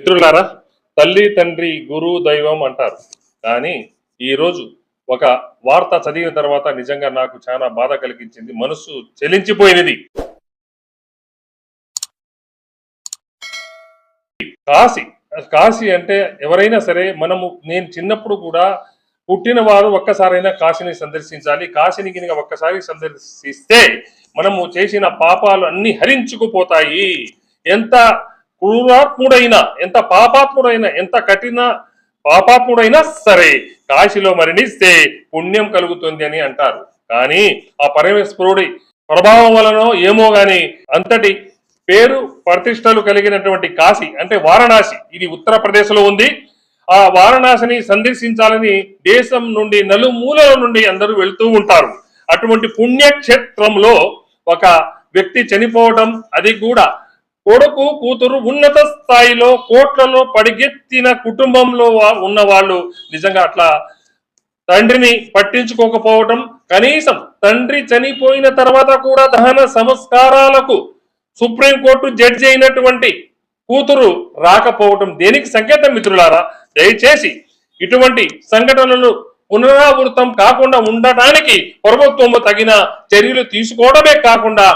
మిత్రులారా తల్లి తండ్రి గురువు దైవం అంటారు. కానీ ఈరోజు ఒక వార్త చదివిన తర్వాత నిజంగా నాకు చాలా బాధ కలిగించింది. మనసు చెలించిపోయినది. కాశీ కాశీ అంటే ఎవరైనా సరే మనము నేను చిన్నప్పుడు కూడా పుట్టిన వారు ఒక్కసారైనా కాశీని సందర్శించాలి. కాశీని కనుక ఒక్కసారి సందర్శిస్తే మనము చేసిన పాపాలు అన్ని హరించుకుపోతాయి. ఎంత క్రూరాత్ముడైనా ఎంత పాపాత్ముడైనా ఎంత కఠిన పాపాత్ముడైనా సరే కాశీలో మరణిస్తే పుణ్యం కలుగుతుంది అని అంటారు. కానీ ఆ పరమేశ్వరుడి ప్రభావం వలనో ఏమో గాని అంతటి పేరు ప్రతిష్టలు కలిగినటువంటి కాశీ అంటే వారణాసి ఇది ఉత్తరప్రదేశ్లో ఉంది. ఆ వారణాసిని సందర్శించాలని దేశం నుండి నలుమూలల నుండి అందరూ వెళ్తూ ఉంటారు. అటువంటి పుణ్యక్షేత్రంలో ఒక వ్యక్తి చనిపోవడం అది కూడా కొడుకు కూతురు ఉన్నత స్థాయిలో కోట్లలో పడిగెత్తిన కుటుంబంలో ఉన్న వాళ్ళు నిజంగా అట్లా తండ్రిని పట్టించుకోకపోవటం కనీసం తండ్రి చనిపోయిన తర్వాత కూడా దహన సంస్కారాలకు సుప్రీంకోర్టు జడ్జి అయినటువంటి కూతురు రాకపోవటం దేనికి సంకేతం మిత్రులారా? దయచేసి ఇటువంటి సంఘటనలు పునరావృతం కాకుండా ఉండటానికి ప్రభుత్వం తగిన చర్యలు తీసుకోవడమే కాకుండా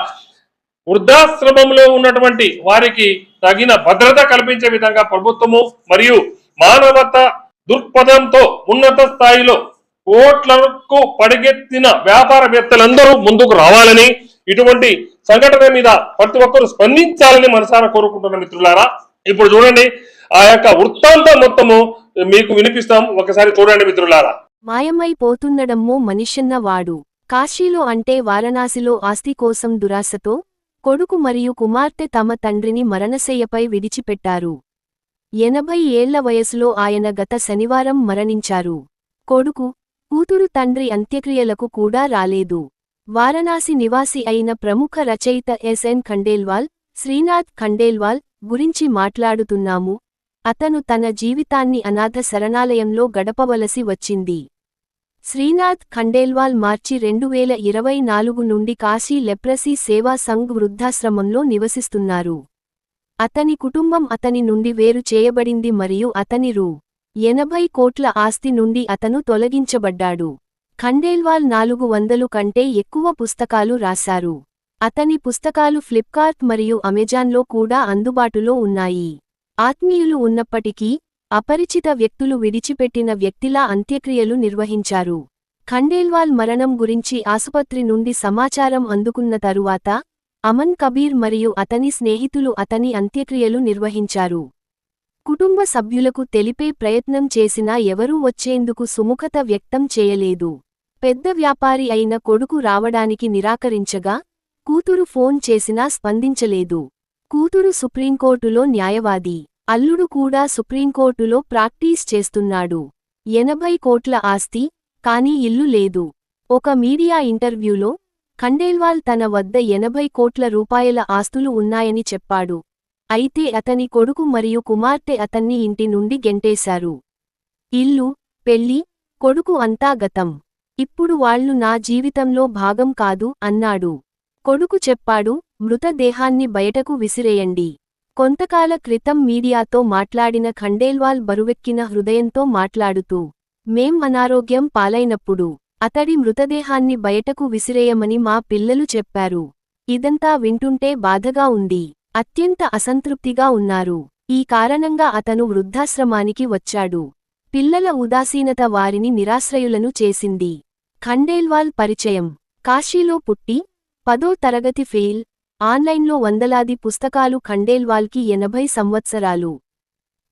వృద్ధాశ్రమంలో ఉన్నటువంటి వారికి తగిన భద్రత కల్పించే విధంగా ప్రభుత్వము మరియు మానవత దృక్పథంతో ఉన్నత స్థాయిలో కోట్లకు పడిగెత్తిన వ్యాపారవేత్తలందరూ ముందుకు రావాలని ఇటువంటి సంఘటన మీద ప్రతి ఒక్కరూ స్పందించాలని మనసారా కోరుకుంటున్న మిత్రులారా. ఇప్పుడు చూడండి ఆ యొక్క వృత్తాంతం మొత్తము మీకు వినిపిస్తాం. ఒకసారి చూడండి మిత్రులారా. మాయమైపోతున్నడమ్మో మనిషన్న వాడు. కాశీలో అంటే వారణాసిలో ఆస్తి కోసం దురాశతో కొడుకు మరియు కుమార్తె తమ తండ్రిని మరణశయ్యపై విడిచిపెట్టారు ఎనభై ఏళ్ళ వయసులో ఆయన గత శనివారం మరణించారు. కొడుకు కూతురు తండ్రి అంత్యక్రియలకు కూడా రాలేదు. వారణాసి నివాసి అయిన ప్రముఖ రచయిత ఎస్ఎన్ ఖండేల్వాల్ శ్రీనాథ్ ఖండేల్వాల్ గురించి మాట్లాడుతున్నాము. అతను తన జీవితాన్ని అనాథ శరణాలయంలో గడపవలసి వచ్చింది. శ్రీనాథ్ ఖండేల్వాల్ మార్చి రెండు వేల ఇరవై నాలుగు నుండి కాశీ లెప్రసీ సేవా సంఘ్ వృద్ధాశ్రమంలో నివసిస్తున్నారు. అతని కుటుంబం అతని నుండి వేరు చేయబడింది మరియు అతని రూ. ఎనభై కోట్ల ఆస్తి నుండి అతను తొలగించబడ్డాడు. ఖండేల్వాల్ నాలుగు వందలు కంటే ఎక్కువ పుస్తకాలు రాశారు. అతని పుస్తకాలు ఫ్లిప్కార్ట్ మరియు అమెజాన్లో కూడా అందుబాటులో ఉన్నాయి. ఆత్మీయులు ఉన్నప్పటికీ అపరిచిత వ్యక్తులు విడిచిపెట్టిన వ్యక్తిలా అంత్యక్రియలు నిర్వహించారు. ఖండేల్వాల్ మరణం గురించి ఆసుపత్రి నుండి సమాచారం అందుకున్న తరువాత అమన్ కబీర్ మరియు అతని స్నేహితులు అతని అంత్యక్రియలు నిర్వహించారు. కుటుంబ సభ్యులకు తెలిపే ప్రయత్నం చేసినా ఎవరూ వచ్చేందుకు సుముఖత వ్యక్తం చేయలేదు. పెద్ద వ్యాపారి అయిన కొడుకు రావడానికి నిరాకరించగా కూతురు ఫోన్ చేసినా స్పందించలేదు. కూతురు సుప్రీంకోర్టులో న్యాయవాది అల్లుడు కూడా సుప్రీంకోర్టులో ప్రాక్టీస్ చేస్తున్నాడు. ఎనభై కోట్ల ఆస్తి కానీ ఇల్లు లేదు. ఒక మీడియా ఇంటర్వ్యూలో ఖండేల్వాల్ తన వద్ద ఎనభై కోట్ల రూపాయల ఆస్తులు ఉన్నాయని చెప్పాడు. అయితే అతని కొడుకు మరియు కుమార్తె అతన్ని ఇంటి నుండి గెంటేశారు. ఇల్లు పెళ్ళి కొడుకు అంతా గతం. ఇప్పుడు వాళ్ళు నా జీవితంలో భాగం కాదు అన్నాడు. కొడుకు చెప్పాడు మృతదేహాన్ని బయటకు విసిరేయండి. కొంతకాల క్రితం మీడియాతో మాట్లాడిన ఖండేల్వాల్ బరువెక్కిన హృదయంతో మాట్లాడుతూ మేం అనారోగ్యం పాలైనప్పుడు అతడి మృతదేహాన్ని బయటకు విసిరేయమని మా పిల్లలు చెప్పారు. ఇదంతా వింటుంటే బాధగా ఉంది. అత్యంత అసంతృప్తిగా ఉన్నారు. ఈ కారణంగా అతను వృద్ధాశ్రమానికి వచ్చాడు. పిల్లల ఉదాసీనత వారిని నిరాశ్రయులను చేసింది. ఖండేల్వాల్ పరిచయం. కాశీలో పుట్టి పదో తరగతి ఫెయిల్ ఆన్లైన్లో వందలాది పుస్తకాలు ఖండేల్వాల్కి ఎనభై సంవత్సరాలు.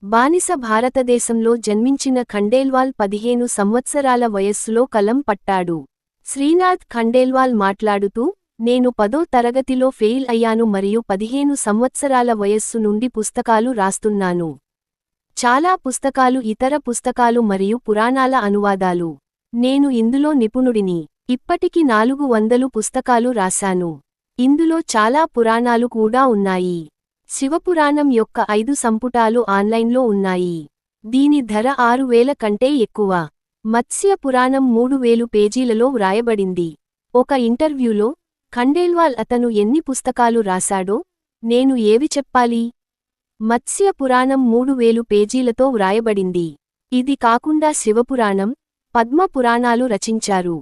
బానిస భారతదేశంలో జన్మించిన ఖండేల్వాల్ పదిహేను సంవత్సరాల వయస్సులో కలం పట్టాడు. శ్రీనాథ్ ఖండేల్వాల్ మాట్లాడుతూ నేను పదో తరగతిలో ఫెయిల్ అయ్యాను మరియు పదిహేను సంవత్సరాల వయస్సు నుండి పుస్తకాలు రాస్తున్నాను. చాలా పుస్తకాలు ఇతర పుస్తకాలు మరియు పురాణాల అనువాదాలు. నేను ఇందులో నిపుణుడిని. ఇప్పటికి నాలుగు వందలు పుస్తకాలు రాశాను. ఇందులో చాలా పురాణాలు కూడా ఉన్నాయి. శివపురాణం యొక్క ఐదు సంపుటాలు ఆన్లైన్లో ఉన్నాయి. దీని ధర ఆరు వేల కంటే ఎక్కువ. మత్స్య పురాణం మూడు వేలు పేజీలలో వ్రాయబడింది. ఒక ఇంటర్వ్యూలో ఖండేల్వాల్ అతను ఎన్ని పుస్తకాలు రాశాడో నేను ఏవి చెప్పాలి? మత్స్య పురాణం మూడు వేలు పేజీలతో వ్రాయబడింది. ఇది కాకుండా శివపురాణం పద్మ పురాణాలు రచించారు.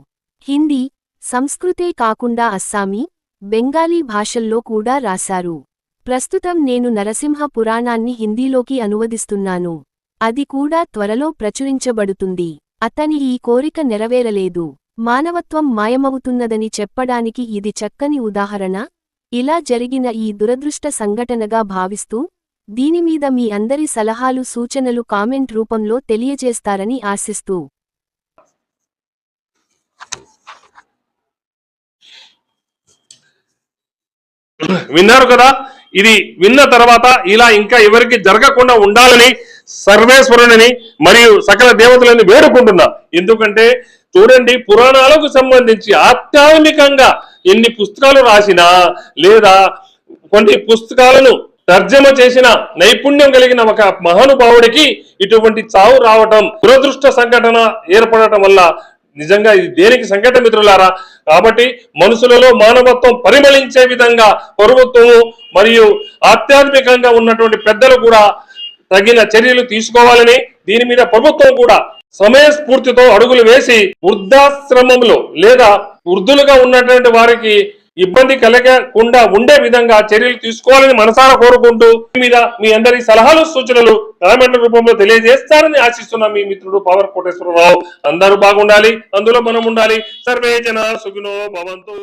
హిందీ సంస్కృతే కాకుండా అస్సామీ బెంగాలీ భాషల్లో కూడా రాశారు. ప్రస్తుతం నేను నరసింహ పురాణాన్ని హిందీలోకి అనువదిస్తున్నాను. అది కూడా త్వరలో ప్రచురించబడుతుంది. అతని ఈ కోరిక నెరవేరలేదు. మానవత్వం మాయమవుతున్నదని చెప్పడానికి ఇది చక్కని ఉదాహరణ. ఇలా జరిగిన ఈ దురదృష్ట సంఘటనగా భావిస్తూ దీనిమీద మీ అందరి సలహాలు సూచనలు కామెంట్ రూపంలో తెలియజేస్తారని ఆశిస్తూ. విన్నారు కదా? ఇది విన్న తర్వాత ఇలా ఇంకా ఎవరికి జరగకుండా ఉండాలని సర్వేశ్వరుని మరియు సకల దేవతలని వేడుకుంటున్నా. ఎందుకంటే చూడండి పురాణాలకు సంబంధించి ఆధ్యాత్మికంగా ఎన్ని పుస్తకాలు రాసినా లేదా కొన్ని పుస్తకాలను తర్జమ చేసిన నైపుణ్యం కలిగిన ఒక మహానుభావుడికి ఇటువంటి చావు రావటం దురదృష్ట సంఘటన ఏర్పడటం వల్ల నిజంగా ఇది దేనికి సంకట మిత్రులారా? కాబట్టి మనుషులలో మానవత్వం పరిమళించే విధంగా ప్రభుత్వము మరియు ఆధ్యాత్మికంగా ఉన్నటువంటి పెద్దలు కూడా తగిన చర్యలు తీసుకోవాలని దీని మీద ప్రభుత్వం కూడా సమయస్ఫూర్తితో అడుగులు వేసి వృద్ధాశ్రమంలో లేదా వృద్ధులుగా ఉన్నటువంటి వారికి ఇబ్బంది కలగకుండా ఉండే విధంగా చర్యలు తీసుకోవాలని మనసారా కోరుకుంటూ మీద మీ అందరి సలహాలు సూచనలు కామెంట్ రూపంలో తెలియజేస్తారని ఆశిస్తున్న మీ మిత్రుడు పవర్ కోటేశ్వరరావు. అందరూ బాగుండాలి అందులో మనం ఉండాలి. సర్వే జన సుఖినో భవంతు.